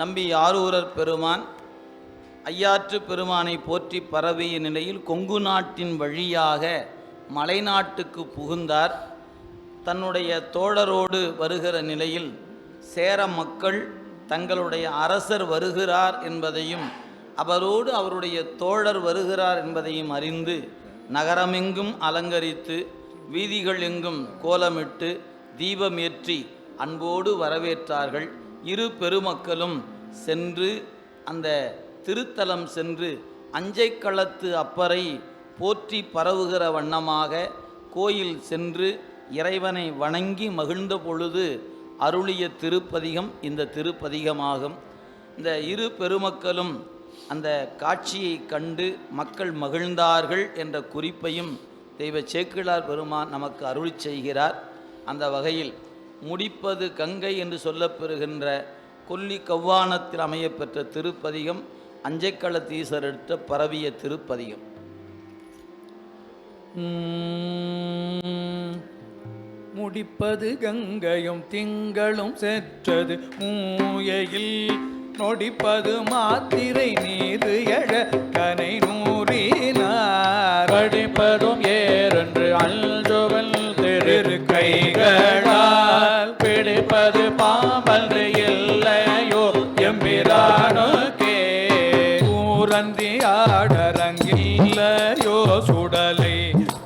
நம்பி ஆரூரர் பெருமான் ஐயாற்று பெருமானை போற்றி பரவிய நிலையில் கொங்கு நாட்டின் வழியாக மலைநாட்டுக்கு புகுந்தார். தன்னுடைய தோழரோடு வருகிற நிலையில் சேர மக்கள் தங்களுடைய அரசர் வருகிறார் என்பதையும் அவரோடு அவருடைய தோழர் வருகிறார் என்பதையும் அறிந்து நகரமெங்கும் அலங்கரித்து வீதிகள் எங்கும் கோலமிட்டு தீபமேற்றி அன்போடு வரவேற்றார்கள். இரு பெருமக்களும் சென்று அந்த திருத்தலம் சென்று அஞ்சைக்களத்து அப்பரை போற்றி பரவுகிற வண்ணமாக கோயில் சென்று இறைவனை வணங்கி மகிழ்ந்த பொழுது அருளிய திருப்பதிகம் இந்த திருப்பதிகமாகும். இந்த இரு பெருமக்களும் அந்த காட்சியை கண்டு மக்கள் மகிழ்ந்தார்கள் என்ற குறிப்பையும் தெய்வ சேக்கிழார் பெருமான் நமக்கு அருள் செய்கிறார். அந்த வகையில் முடிப்பது கங்கை என்று சொல்லப்பெறுகின்ற கொல்லி கவ்வானத்தில் அமையப்பெற்ற திருப்பதிகம் அஞ்சைக்களத்தீசர் எடுத்த பரவிய திருப்பதிகம். முடிப்பது கங்கையும் திங்களும் செற்றது மூயையில் நொடிப்பது மாத்திரை நீரு எழ கனை நூறினார். படிப்பதும் ஏறென்று அல்ஜுவல் திரு கைகளால் பிடிப்பது பாம்பன்று இல்லையோ? எம்பிரானுக்கே ஊரந்தி ஆடரங்கில்லையோ? சுடலை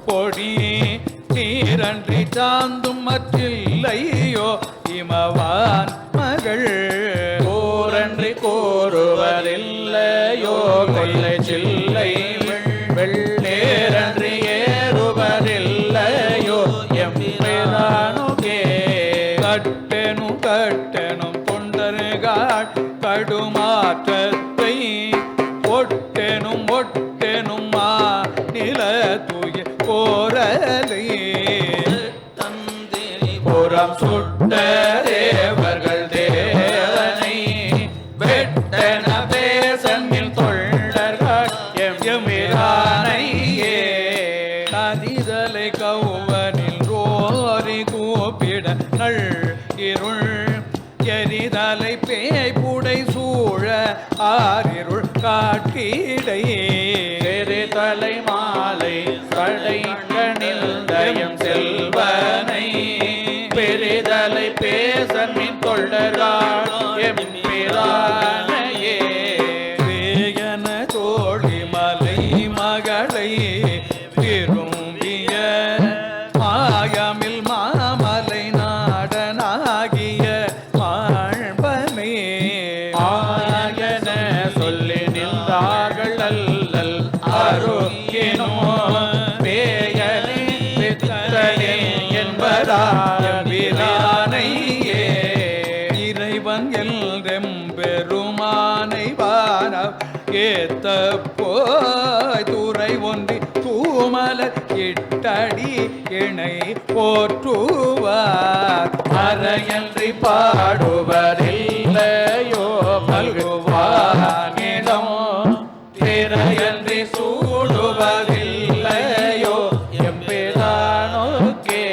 பொடி நீரன்றி சாந்தும் மற்றில்லையோ? இமவான் மகள் கூரன்றி கூறுவதில்லையோ கொள்ளை சில்லை கட்டெனும் கட்டெனும் தொண்டர்கள் கடுமாற்றத்தை ஒட்டெனும் ஒட்டெனும் நில தூய கோரலை. தந்திரி புறம் சுட்ட பேய்புடை சூழ ஆரிருள் காட்டிடை பெரு தலை மாலை சடைக்கணில் தயம் செல்வனை. பெரிதலை பேசன் தொண்டர்கள் எம் ஏத்த போய் துறை ஒன்றி தூமல இட்டடி இணை போற்றுவார். அறையன்றி பாடுவதில்லையோ பல்குவானிடம் திரையன்றி சூடுவதில்லையோ எம்பிதானோக்கே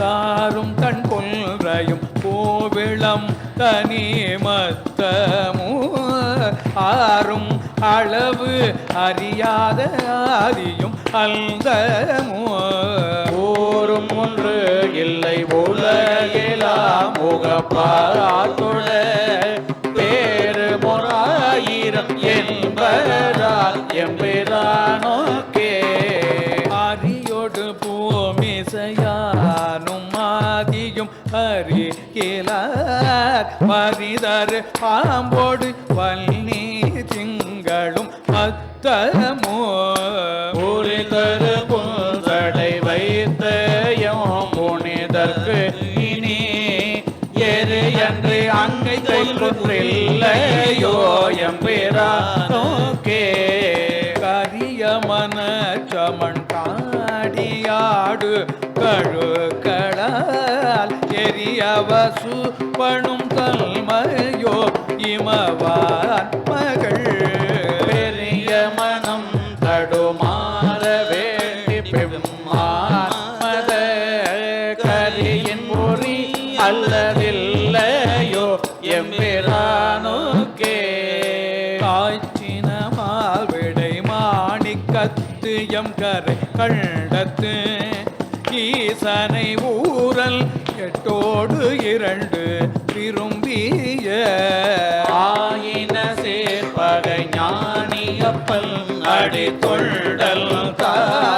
தாரும் தன் கொன்றையும் கோவிளம் தனி மத்தமூ ஆறும் அளவு அறியாத ஆதியும் அந்தமோ ஊரும் ஒன்று இல்லை உலகிலாம் முகப்பாத்துட பேரு முறாயிரம் என்பதால் எம்பிரானோக்கே அரியோடு பூமிசையானும் ஆதியும் அறிகிறார் பரிதர் பாம்போடு என்று அங்கை தொன்றில்லையோ கரிய மன சமன் காடியாடு கழுக்களால் எரியவசு பணும் தல்மையோ இமவான் கரியின் பொறி அல்லதில்லையோ காய்ச்சின மால்விடை மாணிக்கத்து எம் கரை கண்டத்து ஈசனை ஊரல் எட்டோடு இரண்டு விரும்பிய. ஆயின சேர்ப்பகை ஞானியப்பல் அடி தொண்டல் தான்